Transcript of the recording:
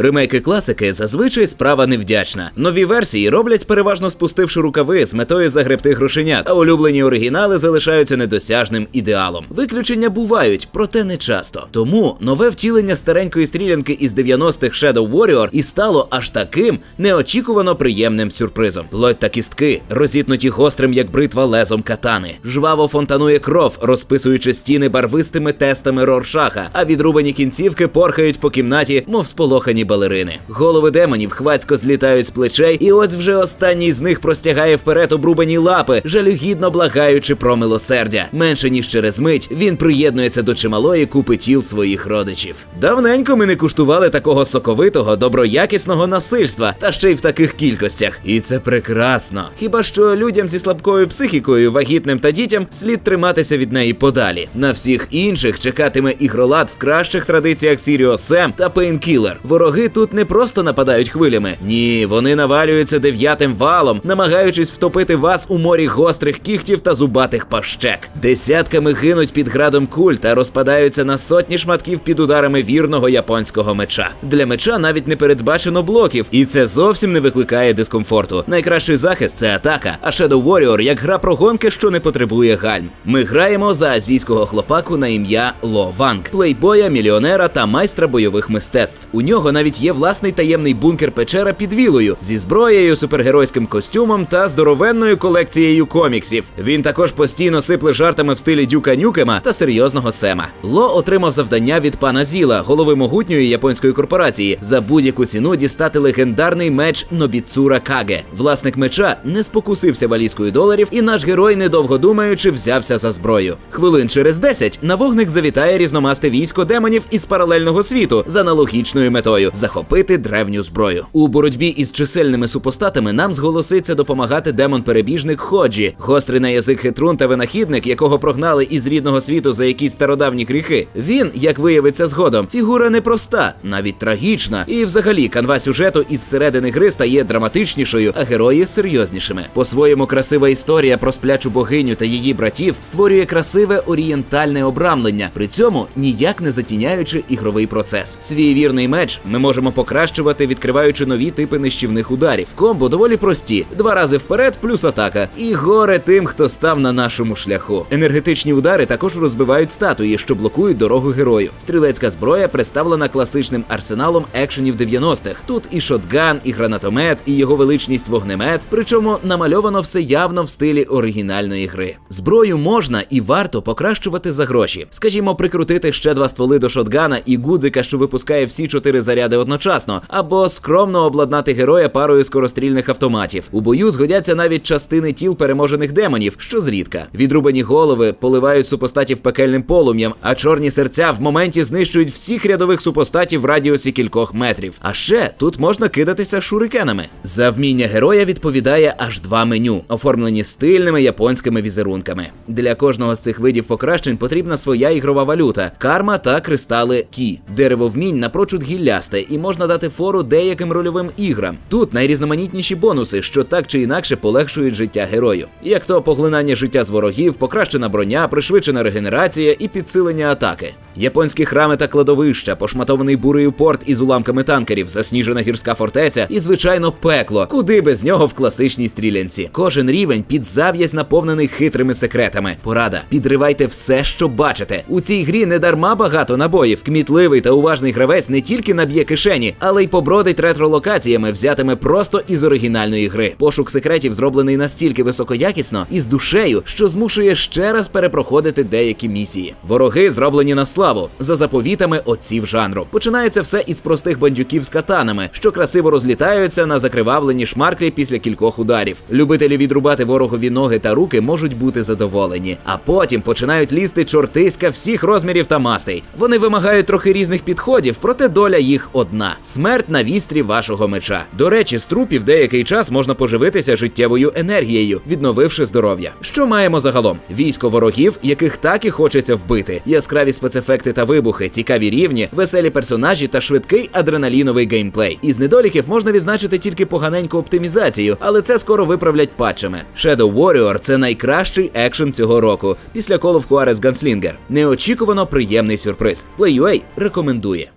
Ремейки класики зазвичай справа невдячна. Нові версії роблять переважно спустивши рукави з метою загребти грошенят, а улюблені оригінали залишаються недосяжним ідеалом. Виключення бувають, проте не часто. Тому нове втілення старенької стрілянки із 90-х Shadow Warrior і стало аж таким неочікувано приємним сюрпризом. Плоть та кістки розітнуті гострим, як бритва лезом катани. Жваво фонтанує кров, розписуючи стіни барвистими тестами Роршаха, а відрубані кінцівки порхають по кімнаті, мов сполохані балерини. Голови демонів хвацько злітають з плечей, і ось вже останній з них простягає вперед обрубані лапи, жалюгідно благаючи про милосердя. Менше ніж через мить він приєднується до чималої купи тіл своїх родичів. Давненько ми не куштували такого соковитого, доброякісного насильства, та ще й в таких кількостях. І це прекрасно. Хіба що людям зі слабкою психікою, вагітним та дітям слід триматися від неї подалі. На всіх інших чекатиме ігролад в кращих традиціях Сіріо Сем та Пейнкілер. Вороги тут не просто нападають хвилями. Ні, вони навалюються дев'ятим валом, намагаючись втопити вас у морі гострих кіхтів та зубатих пащек. Десятками гинуть під градом куль та розпадаються на сотні шматків під ударами вірного японського меча. Для меча навіть не передбачено блоків, і це зовсім не викликає дискомфорту. Найкращий захист це атака, а Shadow Warrior як гра про гонки, що не потребує гальм. Ми граємо за азійського хлопаку на ім'я Ло Ванг, плейбоя, мільйонера та майстра бойових мистецтв. У нього навіть є власний таємний бункер печера під вілою зі зброєю, супергеройським костюмом та здоровенною колекцією коміксів. Він також постійно сипле жартами в стилі Дюка Нюкема та серйозного Сема. Ло отримав завдання від пана Зіла, голови могутньої японської корпорації, за будь-яку ціну дістати легендарний меч Нобіцура Каге. Власник меча не спокусився валізкою доларів, і наш герой, недовго думаючи, взявся за зброю. Хвилин через 10 на вогник завітає різномасте військо демонів із паралельного світу з аналогічною метою захопити древню зброю. У боротьбі із чисельними супостатами нам зголоситься допомагати демон-перебіжник Ходжі, гострий на язик хитрун та винахідник, якого прогнали із рідного світу за якісь стародавні гріхи. Він, як виявиться згодом, фігура непроста, навіть трагічна, і взагалі канва сюжету із середини гри стає драматичнішою, а герої серйознішими. По-своєму красива історія про сплячу богиню та її братів створює красиве орієнтальне обрамлення, при цьому ніяк не затіняючи ігровий процес. Свій вірний меч ми можемо покращувати, відкриваючи нові типи нищівних ударів. Комбо доволі прості: два рази вперед, плюс атака. І горе тим, хто став на нашому шляху. Енергетичні удари також розбивають статуї, що блокують дорогу герою. Стрілецька зброя представлена класичним арсеналом екшенів 90-х. Тут і шотган, і гранатомет, і його величність вогнемет. Причому намальовано все явно в стилі оригінальної гри. Зброю можна і варто покращувати за гроші. Скажімо, прикрутити ще два стволи до шотгана і гудзика, що випускає всі чотири заряди одночасно, або скромно обладнати героя парою скорострільних автоматів. У бою згодяться навіть частини тіл переможених демонів, що зрідка. Відрубані голови поливають супостатів пекельним полум'ям, а чорні серця в моменті знищують всіх рядових супостатів в радіусі кількох метрів. А ще тут можна кидатися шурикенами. За вміння героя відповідає аж два меню, оформлені стильними японськими візерунками. Для кожного з цих видів покращень потрібна своя ігрова валюта, карма та кристали кі. Дерево вмінь напрочуд гіллясте і можна дати фору деяким рольовим іграм. Тут найрізноманітніші бонуси, що так чи інакше полегшують життя герою. Як то поглинання життя з ворогів, покращена броня, пришвидшена регенерація і підсилення атаки. Японські храми та кладовища, пошматований бурею порт із уламками танкерів, засніжена гірська фортеця і, звичайно, пекло, куди без нього в класичній стрілянці. Кожен рівень під зав'язь наповнений хитрими секретами. Порада: підривайте все, що бачите. У цій грі не дарма багато набоїв. Кмітливий та уважний гравець не тільки наб'є кишені, але й побродить ретро-локаціями, взятими просто із оригінальної гри. Пошук секретів зроблений настільки високоякісно і з душею, що змушує ще раз перепроходити деякі місії. Вороги зроблені на славу за заповітами отців жанру. Починається все із простих бандюків з катанами, що красиво розлітаються на закривавлені шмарклі після кількох ударів. Любителі відрубати ворогові ноги та руки можуть бути задоволені, а потім починають лізти чортиська всіх розмірів та мастей. Вони вимагають трохи різних підходів, проте доля їх одна: смерть на вістрі вашого меча. До речі, з трупів деякий час можна поживитися життєвою енергією, відновивши здоров'я. Що маємо загалом? Військо ворогів, яких так і хочеться вбити, яскраві спецефекти та вибухи, цікаві рівні, веселі персонажі та швидкий адреналіновий геймплей. Із недоліків можна відзначити тільки поганеньку оптимізацію, але це скоро виправлять патчами. Shadow Warrior – це найкращий екшен цього року після Call of Juarez Gunslinger. Неочікувано приємний сюрприз. PlayUA рекомендує.